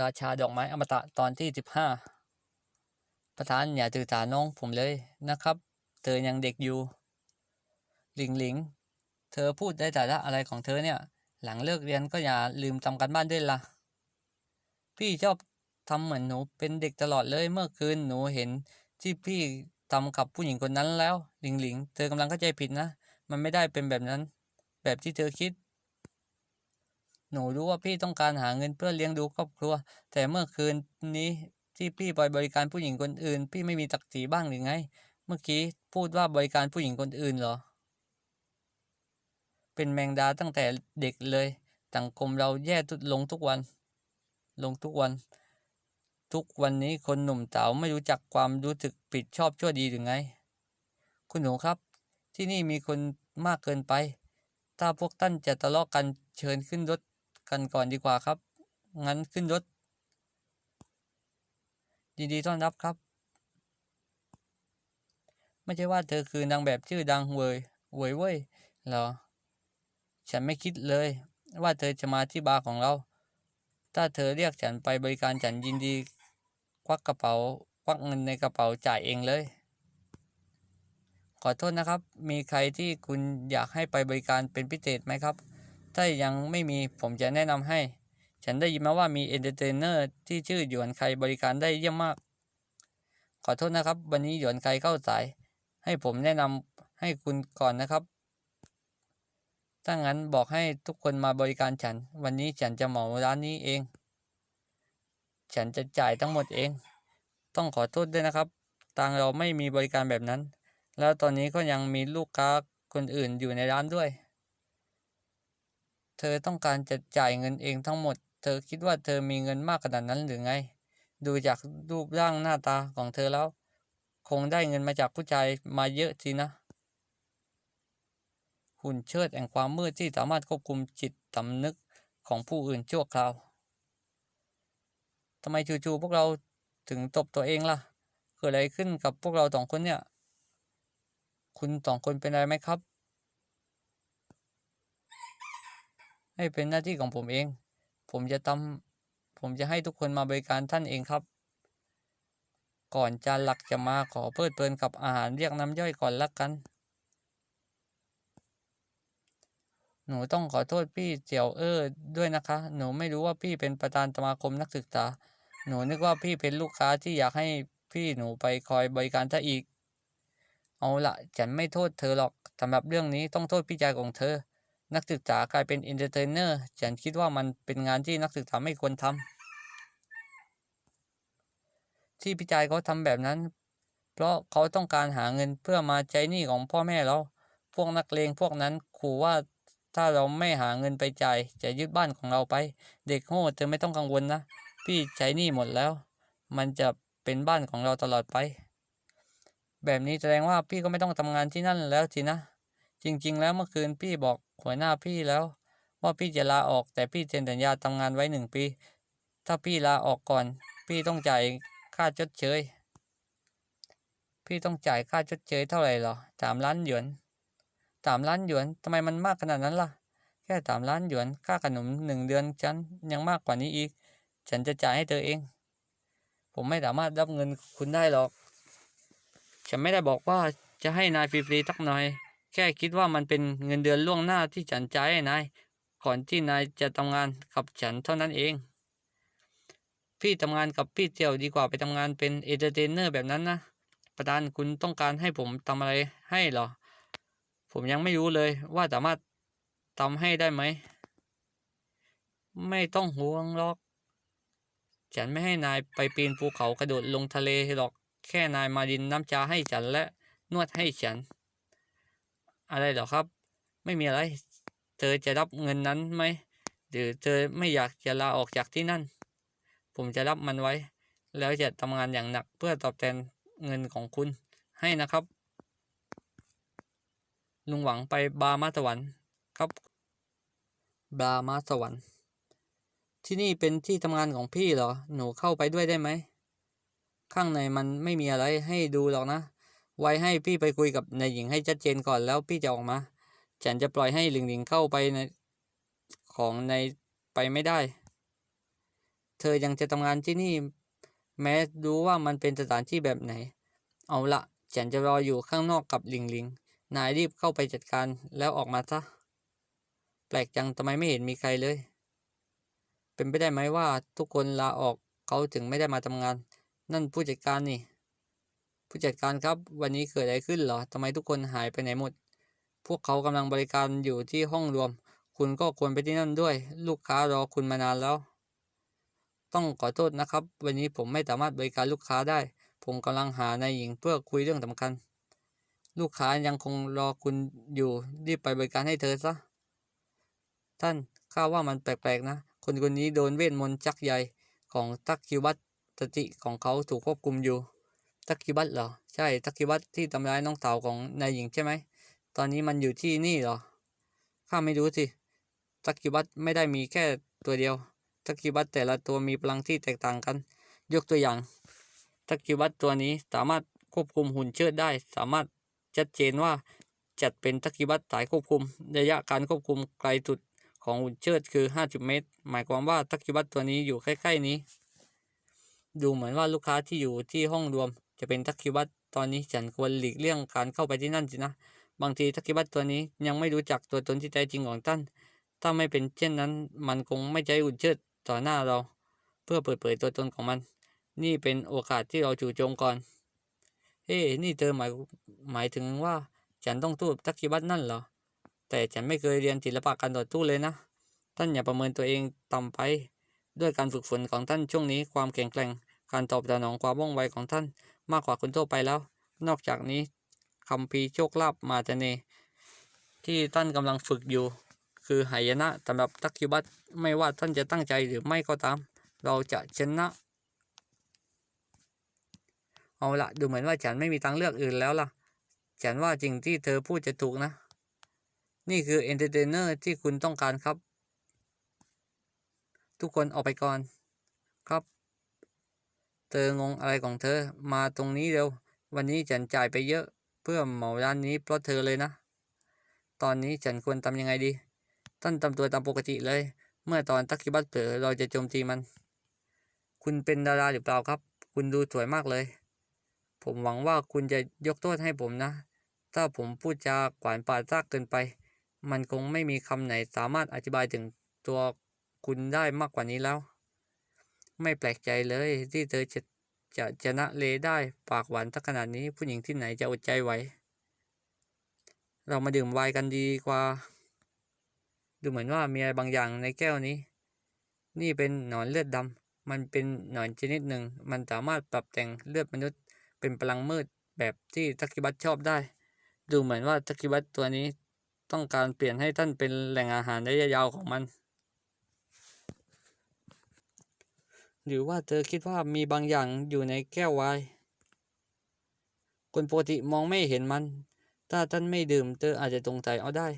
ราชาดอกไม้อมตะตอนที่สิบห้าประธานอย่าถือสาน้องผมเลยนะครับ เธอยังเด็กอยู่ หลิงหลิง เธอพูดได้แต่ละอะไรของเธอเนี่ย หลังเลิกเรียนก็อย่าลืมทำการบ้านด้วยล่ะ พี่ชอบทำเหมือนหนูเป็นเด็กตลอดเลยเมื่อคืนหนูเห็นที่พี่ทำกับผู้หญิงคนนั้นแล้ว หลิงหลิง เธอกำลังเข้าใจผิดนะ มันไม่ได้เป็นแบบนั้น แบบที่เธอคิด หนูรู้ว่าพี่ต้องการหาเงินเพื่อเลี้ยงดูครอบครัว แต่เมื่อคืนนี้ที่พี่ไปบริการผู้หญิงคนอื่น พี่ไม่มีตักสีบ้างหรือไง เมื่อกี้พูดว่าบริการผู้หญิงคนอื่นเหรอ เป็นแมงดาตั้งแต่เด็กเลย สังคมเราแย่ทุดลงทุกวัน ลงทุกวัน ทุกวันนี้คนหนุ่มสาวไม่รู้จักความรู้สึกผิดชอบชั่วดีหรือไง คุณหนูครับ ที่นี่มีคนมากเกินไป ถ้าพวกท่านจะทะเลาะกันเชิญขึ้นรถ กันก่อนดีกว่าครับ งั้นขึ้นรถยินดีต้อนรับครับ ไม่ใช่ว่าเธอคือนางแบบชื่อดังเวยเวยเว้ยเหรอ ฉันไม่คิดเลย ว่าเธอจะมาที่บาร์ของเรา ถ้าเธอเรียกฉันไปบริการฉันยินดี ควักกระเป๋า ควักเงินในกระเป๋าจ่ายเองเลยขอโทษนะครับ มีใครที่คุณอยากให้ไปบริการเป็นพิเศษไหมครับ ถ้ายังไม่มีผมจะแนะนำให้ ฉันได้ยินมาว่ามีเอนเตอร์เทนเนอร์ที่ชื่อหยวนไคบริการได้เยี่ยมมาก ขอโทษนะครับ วันนี้หยวนไคเข้าสาย ให้ผมแนะนำให้คุณก่อนนะครับ ถ้างั้นบอกให้ทุกคนมาบริการฉัน วันนี้ฉันจะเหมาร้านนี้เอง ฉันจะจ่ายทั้งหมดเอง ต้องขอโทษด้วยนะครับทางเราไม่มีบริการแบบนั้น แล้วตอนนี้ก็ยังมีลูกค้าคนอื่นอยู่ในร้านด้วย เธอต้องการจะจ่ายเงินเองทั้งหมด เธอคิดว่าเธอมีเงินมากขนาดนั้นหรือไง ดูจากรูปร่างหน้าตาของเธอแล้ว คงได้เงินมาจากผู้ชายมาเยอะสินะ หุ่นเชิดแห่งความมืดที่สามารถควบคุมจิตสำนึกของผู้อื่นชั่วคราวทำไมจู่ๆพวกเราถึงตบตัวเองล่ะ เกิดอะไรขึ้นกับพวกเราสองคนเนี่ย คุณสองคนเป็นอะไรไหมครับ ให้เป็นหน้าที่ของผมเอง ผมจะทำผมจะให้ทุกคนมาบริการท่านเองครับ ก่อนจานหลักจะมาขอเพลิดเพลินกับอาหารเรียกน้ำย่อยก่อนละกัน หนูต้องขอโทษพี่เจียวเออด้วยนะคะ หนูไม่รู้ว่าพี่เป็นประธานสมาคมนักศึกษา หนูนึกว่าพี่เป็นลูกค้าที่อยากให้พี่หนูไปคอยบริการถ้าอีก เอาละฉันไม่โทษเธอหรอกสำหรับเรื่องนี้ต้องโทษพี่ชายของเธอ นักศึกษากลายเป็นเอนเตอร์เทนเนอร์ฉันคิดว่ามันเป็นงานที่นักศึกษาไม่ควรทำที่พี่ชายเขาทำแบบนั้น เพราะเขาต้องการหาเงินเพื่อมาใช้หนี้ของพ่อแม่เราพวกนักเลงพวกนั้นขู่ว่าถ้าเราไม่หาเงินไปจ่ายจะยึดบ้านของเราไป เด็กโง่เธอไม่ต้องกังวลนะ พี่ใช้หนี้หมดแล้ว มันจะเป็นบ้านของเราตลอดไป แบบนี้แสดงว่าพี่ก็ไม่ต้องทำงานที่นั่นแล้วสินะ จริง ๆ แล้วเมื่อคืนพี่บอก หัวหน้าพี่แล้ว ว่าพี่จะลาออกแต่พี่เซ็นสัญญาทำงานไว้หนึ่งปี ถ้าพี่ลาออกก่อน พี่ต้องจ่ายค่าชดเชย พี่ต้องจ่ายค่าชดเชยเท่าไหร่หรอสามล้านหยวนสามล้านหยวนทำไมมันมากขนาดนั้นล่ะ แค่สามล้านหยวนค่าขนมหนึ่งเดือนฉันยังมากกว่านี้อีก ฉันจะจ่ายให้เธอเอง ผมไม่สามารถรับเงินคุณได้หรอก ฉันไม่ได้บอกว่าจะให้นายฟรีๆสักหน่อย แค่คิดว่ามันเป็นเงินเดือนล่วงหน้าที่ฉันจ่ายให้นายก่อนที่นายจะทำงานกับฉันเท่านั้นเอง พี่ทำงานกับพี่เจียวดีกว่าไปทำงานเป็นเอเตอร์เทนเนอร์แบบนั้นนะประธานคุณต้องการให้ผมทำอะไรให้เหรอ ผมยังไม่รู้เลยว่าสามารถทำให้ได้ไหม ไม่ต้องห่วงหรอก ฉันไม่ให้นายไปปีนภูเขากระโดดลงทะเลหรอก แค่นายมาดินน้ำชาให้ฉันและนวดให้ฉัน อะไรหรอครับ ไม่มีอะไร เธอจะรับเงินนั้นไหมหรือเธอไม่อยากจะลาออกจากที่นั่น ผมจะรับมันไว้ แล้วจะทำงานอย่างหนักเพื่อตอบแทนเงินของคุณให้นะครับ ลุงหวังไปบาร์มาสวรรค์ครับ บาร์มาสวรรค์ ที่นี่เป็นที่ทำงานของพี่เหรอ หนูเข้าไปด้วยได้ไหม ข้างในมันไม่มีอะไรให้ดูหรอกนะ ไว้ให้พี่ไปคุยกับนายหญิงให้ชัดเจนก่อนแล้วพี่จะออกมา ฉันจะปล่อยให้หลิงหลิงเข้าไปในของในไปไม่ได้ เธอยังจะทำงานที่นี่ แม้รู้ว่ามันเป็นสถานที่แบบไหน เอาละฉันจะรออยู่ข้างนอกกับหลิงหลิง นายรีบเข้าไปจัดการแล้วออกมาซะ แปลกจังทำไมไม่เห็นมีใครเลย เป็นไปได้ไหมว่าทุกคนลาออกเขาถึงไม่ได้มาทำงาน นั่นผู้จัดการนี่ ผู้จัดการครับ วันนี้เกิดอะไรขึ้นเหรอทำไมทุกคนหายไปไหนหมด พวกเขากำลังบริการอยู่ที่ห้องรวม คุณก็ควรไปที่นั่นด้วย ลูกค้ารอคุณมานานแล้ว ต้องขอโทษนะครับ วันนี้ผมไม่สามารถบริการลูกค้าได้ ผมกำลังหานายหญิงเพื่อคุยเรื่องสำคัญ ลูกค้ายังคงรอคุณอยู่ รีบไปบริการให้เธอซะ ท่านข้าว่ามันแปลกๆนะ คนคนนี้โดนเวทมนต์จักใยของทักคิวัตสติของเขาถูกควบคุมอยู่ ทักคิวัตเหรอ ใช่ทักคิวัตที่ทำร้ายน้องสาวของนายหญิงใช่ไหม ตอนนี้มันอยู่ที่นี่เหรอ ข้าไม่รู้สิทักคิวัตไม่ได้มีแค่ตัวเดียวทักคิวัตแต่ละตัวมีพลังที่แตกต่างกัน ยกตัวอย่างทักคิวัตตัวนี้สามารถควบคุมหุ่นเชิดได้ สามารถชัดเจนว่าจัดเป็นทักคิวัตสายควบคุม ระยะการควบคุมไกลสุดของหุ่นเชิดคือ 50 เมตร หมายความว่าทักคิวัตตัวนี้อยู่ใกล้ๆนี้ ดูเหมือนว่าลูกค้าที่อยู่ที่ห้องรวม จะเป็นทักคิวัตตอนนี้ฉันควรหลีกเลี่ยงการเข้าไปที่นั่นสินะ บางทีทักคิวัตตัวนี้ยังไม่รู้จักตัวตนที่แท้จริงของท่าน ถ้าไม่เป็นเช่นนั้น มันคงไม่ใช้หุ่นเชิดต่อหน้าเรา เพื่อเปิดเผยตัวตนของมัน นี่เป็นโอกาสที่เราจู่โจมก่อนเฮ้นี่เธอหมายหมายถึงว่า ฉันต้องสู้กับทักคิวัตนั่นเหรอ แต่ฉันไม่เคยเรียนศิลปะการต่อสู้เลยนะ ท่านอย่าประเมินตัวเองต่ำไป ด้วยการฝึกฝนของท่านช่วงนี้ความแข็งแกร่งการตอบสนองความว่องไวของท่าน มากกว่าคนทั่วไปแล้ว นอกจากนี้คำพีโชคลาภมาเตเน ที่ท่านกำลังฝึกอยู่ คือหายนะสำหรับทักคิวัตไม่ว่าท่านจะตั้งใจหรือไม่ก็ตาม เราจะชนะ เอาละดูเหมือนว่าฉันไม่มีทางเลือกอื่นแล้วล่ะ ฉันว่าจริงที่เธอพูดจะถูกนะ นี่คือเอนเตอร์เทนเนอร์ที่คุณต้องการครับ ทุกคนออกไปก่อน ธองงอะไรของเธอ มาตรงนี้เร็ว วันนี้ฉันจ่ายไปเยอะ เพื่อเหมาร้านนี้เพราะเธอเลยนะ ตอนนี้ฉันควรทำยังไงดี ท่านทำตัวตามปกติเลย เมื่อตอนทักคิบัตเผลอเราจะโจมตีมัน คุณเป็นดาราหรือเปล่าครับ คุณดูสวยมากเลย ผมหวังว่าคุณจะยกโทษให้ผมนะ ถ้าผมพูดจากขวานป่าดซากเกินไป มันคงไม่มีคำไหนสามารถอธิบายถึงตัวคุณได้มากกว่านี้แล้ว ไม่แปลกใจเลยที่เธอจะจะชนะเลได้ปากหวานทักขนาดนี้ผู้หญิงที่ไหนจะอดใจไหว เรามาดื่มไวน์กันดีกว่า ดูเหมือนว่ามีอะไรบางอย่างในแก้วนี้ นี่เป็นหนอนเลือดดำมันเป็นหนอนชนิดหนึ่ง มันสามารถปรับแต่งเลือดมนุษย์ เป็นพลังมืดแบบที่ทักกิบัตชอบได้ ดูเหมือนว่าทักกิบัตตัวนี้ ต้องการเปลี่ยนให้ท่านเป็นแหล่งอาหารระยะยาวของมัน หรือว่าเธอคิดว่ามีบางอย่างอยู่ในแก้วไวน์คนปกติมองไม่เห็นมัน ถ้าท่านไม่ดื่มเธออาจจะสงสัยเอาได้